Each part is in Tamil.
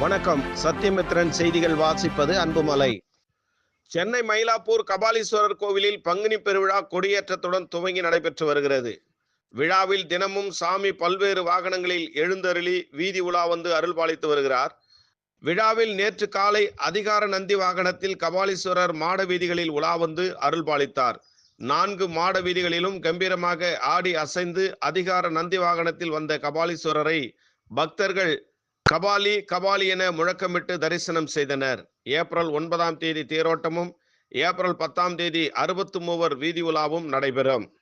வணக்கம். சத்தியமித்ரன் செய்திகள் வாசிப்பது அன்புமலை. சென்னை மயிலாப்பூர் கபாலீஸ்வரர் கோவிலில் பங்குனி பெருவிழா கொடியேற்றத்துடன் துவங்கி நடைபெற்று வருகிறது. விழாவில் தினமும் சாமி பல்வேறு வாகனங்களில் எழுந்தருளி வீதி உலா வந்து அருள்பாலித்து வருகிறார். விழாவில் நேற்று காலை அதிகார நந்தி வாகனத்தில் கபாலீஸ்வரர் மாட வீதிகளில் உலா வந்து அருள்பாலித்தார். நான்கு மாட வீதிகளிலும் கம்பீரமாக ஆடி அசைந்து அதிகார நந்தி வாகனத்தில் வந்த கபாலீஸ்வரரை பக்தர்கள் கபாலி கபாலி என முழக்கமிட்டு தரிசனம் செய்தனர். ஏப்ரல் ஒன்பதாம் தேதி தேரோட்டமும் ஏப்ரல் பத்தாம் தேதி அறுபத்து மூவர் வீதி உலாவும் நடைபெறும்.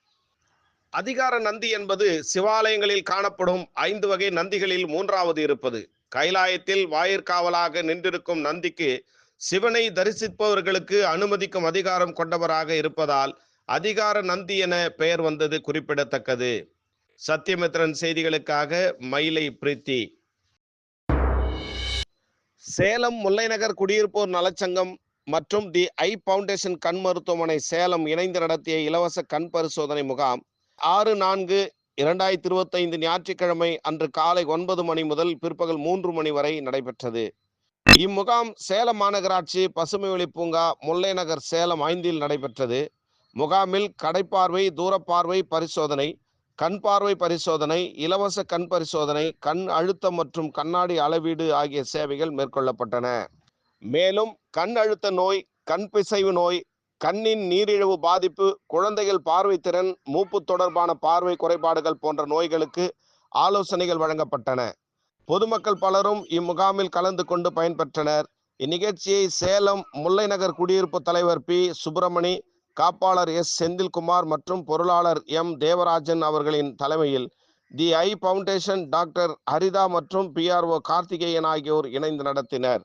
அதிகார நந்தி என்பது சிவாலயங்களில் காணப்படும் ஐந்து வகை நந்திகளில் மூன்றாவது இருப்பது. கைலாயத்தில் வாயிற்காவலாக நின்றிருக்கும் நந்திக்கு சிவனை தரிசிப்பவர்களுக்கு அனுமதிக்கும் அதிகாரம் கொண்டவராக இருப்பதால் அதிகார நந்தி என பெயர் வந்தது குறிப்பிடத்தக்கது. சத்தியமித்ரன் செய்திகளுக்காக மயிலை பிரீத்தி. சேலம் முல்லைநகர் குடியிருப்போர் நலச்சங்கம் மற்றும் தி ஐ பவுண்டேஷன் கண் மருத்துவமனை சேலம் இணைந்து நடத்திய இலவச கண் பரிசோதனை முகாம் ஆறு நான்கு இரண்டாயிரத்தி இருபத்தைந்து ஞாயிற்றுக்கிழமை அன்று காலை ஒன்பது மணி முதல் பிற்பகல் மூன்று மணி வரை நடைபெற்றது. இம்முகாம் சேலம் மாநகராட்சி பசுமை ஒளி பூங்கா முல்லைநகர் சேலம் ஐந்தில் நடைபெற்றது. முகாமில் கடைப்பார்வை தூரப்பார்வை பரிசோதனை கண் பார்வை பரிசோதனை இலவச கண் பரிசோதனை கண் அழுத்தம் மற்றும் கண்ணாடி அளவீடு ஆகிய சேவைகள் மேற்கொள்ளப்பட்டன. மேலும் கண் அழுத்த நோய் கண் பிசைவு நோய் கண்ணின் நீரிழிவு பாதிப்பு குழந்தைகள் பார்வை திறன் மூப்பு தொடர்பான பார்வை குறைபாடுகள் போன்ற நோய்களுக்கு ஆலோசனைகள் வழங்கப்பட்டன. பொதுமக்கள் பலரும் இம்முகாமில் கலந்து கொண்டு பயன்பெற்றனர். இந்நிகழ்ச்சியை சேலம் முல்லைநகர் குடியிருப்பு தலைவர் பி. சுப்பிரமணி காப்பாளர் எஸ். செந்தில்குமார் மற்றும் பொருளாளர் எம். தேவராஜன் அவர்களின் தலைமையில் the I foundation doctor Haritha மற்றும் பிஆர்ஓ கார்த்திகேயன் ஆகியோர் இணைந்து நடத்தினர்.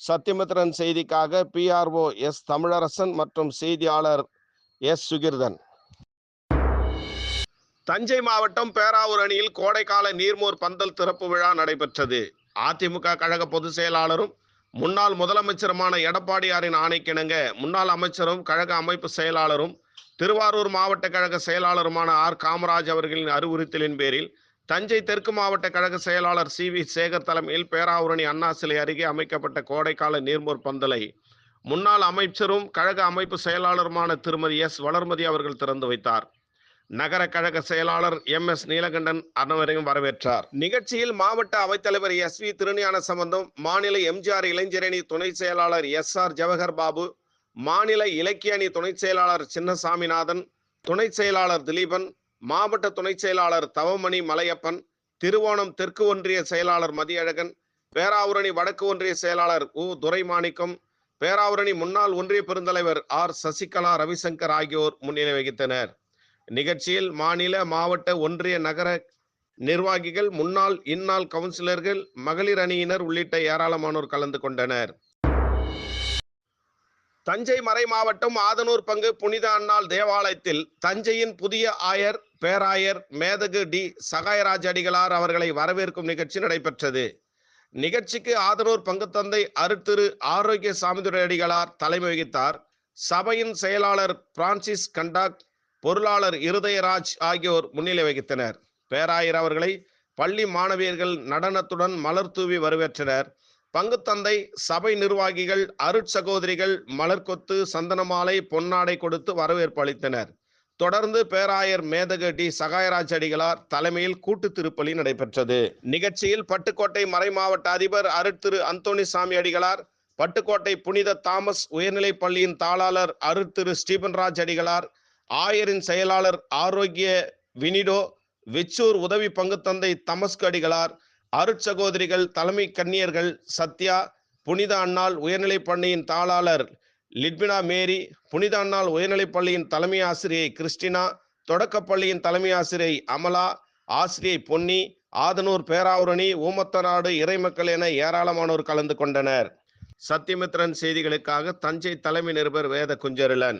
சத்தியமித்ரன் செய்திக்காக பிஆர்ஓ எஸ். தமிழரசன் மற்றும் செய்தியாளர் எஸ். சுகிர்தன். தஞ்சை மாவட்டம் பேராவூர் அணியில் கோடைக்கால நீர்மோர் பந்தல் திறப்பு விழா நடைபெற்றது. அதிமுக கழக பொதுச் செயலாளரும் முன்னாள் முதலமைச்சருமான எடப்பாடியாரின் ஆணைக்கிணங்க முன்னாள் அமைச்சரும் கழக அமைப்பு செயலாளரும் திருவாரூர் மாவட்ட கழக செயலாளருமான ஆர். காமராஜ் அவர்களின் அறிவுறுத்தலின் பேரில் தஞ்சை தெற்கு மாவட்ட கழக செயலாளர் சி. வி. சேகர் தலைமையில் பேராவூரணி அண்ணா சிலை அருகே அமைக்கப்பட்ட கோடைக்கால நீர்மோர் பந்தலை முன்னாள் அமைச்சரும் கழக அமைப்பு செயலாளருமான திருமதி எஸ். வளர்மதி அவர்கள் திறந்து வைத்தார். நகர கழக செயலாளர் எம் எஸ் நீலகண்டன் அனைவரையும் வரவேற்றார். நிகழ்ச்சியில் மாவட்ட அவைத்தலைவர் எஸ் வி திருஞான சம்பந்தம் மாநில எம்ஜிஆர் இளைஞரணி துணை செயலாளர் எஸ் ஆர் ஜவஹர் பாபு மாநில இலக்கிய அணி துணை செயலாளர் சின்னசாமிநாதன் துணை செயலாளர் திலீபன் மாவட்ட துணை செயலாளர் தவமணி மலையப்பன் திருவோணம் தெற்கு ஒன்றிய செயலாளர் மதியழகன் பேராவூரணி வடக்கு ஒன்றிய செயலாளர் உ துரைமாணிக்கம் பேராவூரணி முன்னாள் ஒன்றிய பெருந்தலைவர் ஆர் சசிகலா ரவிசங்கர் ஆகியோர் முன்னிலை வகித்தனர். நிகழ்ச்சியில் மாநில மாவட்ட ஒன்றிய நகர நிர்வாகிகள் முன்னாள் இந்நாள் கவுன்சிலர்கள் மகளிர் அணியினர் உள்ளிட்ட ஏராளமானோர் கலந்து கொண்டனர். தஞ்சை மறை மாவட்டம் ஆதனூர் பங்கு புனித அன்னாள் தேவாலயத்தில் தஞ்சையின் புதிய ஆயர் பேராயர் மேதகு டி சகாயராஜ் அடிகளார் அவர்களை வரவேற்கும் நிகழ்ச்சி நடைபெற்றது. நிகழ்ச்சிக்கு ஆதனூர் பங்குத்தந்தை அருத்திரு ஆரோக்கிய சாமிதுரை அடிகளார் தலைமை வகித்தார். சபையின் செயலாளர் பிரான்சிஸ் கண்டாக் பொருளாளர் இருதயராஜ் ஆகியோர் முன்னிலை வகித்தனர். பேராயர் அவர்களை பள்ளி மாணவியர்கள் நடனத்துடன் மலர் தூவி வரவேற்றனர். பங்குத்தந்தை சபை நிர்வாகிகள் அருட்சகோதரிகள் மலர்கொத்து சந்தனமாலை பொன்னாடை கொடுத்து வரவேற்பு அளித்தனர். தொடர்ந்து பேராயர் மேதக டி. சகாயராஜ் அடிகளார் தலைமையில் கூட்டு திருப்பலி நடைபெற்றது. நிகழ்ச்சியில் பட்டுக்கோட்டை மறைமாவட்ட அதிபர் அருட்திரு அந்தோணி சாமி அடிகளார் பட்டுக்கோட்டை புனித தாமஸ் உயர்நிலைப் பள்ளியின் தாளாளர் அருட்திரு ஸ்டீபன்ராஜ் அடிகளார் ஆயரின் செயலாளர் ஆரோக்கிய வினிடோ வெச்சூர் உதவி பங்குத்தந்தை தமஸ்கு அடிகளார் அருட்சகோதரிகள் தலைமை கன்னியர்கள் சத்யா புனித அண்ணாள் உயர்நிலைப் பள்ளியின் தாளாளர் லிட்பினா மேரி புனித அண்ணாள் உயர்நிலைப் பள்ளியின் தலைமை ஆசிரியை கிறிஸ்டினா தொடக்கப்பள்ளியின் தலைமை ஆசிரியை அமலா ஆசிரியை பொன்னி ஆதனூர் பேராவரணி ஊமத்தநாடு இறைமக்கள் என ஏராளமானோர் கலந்து கொண்டனர். சத்தியமித்ரன் செய்திகளுக்காக தஞ்சை தலைமை நிருபர் வேத குஞ்சருளன்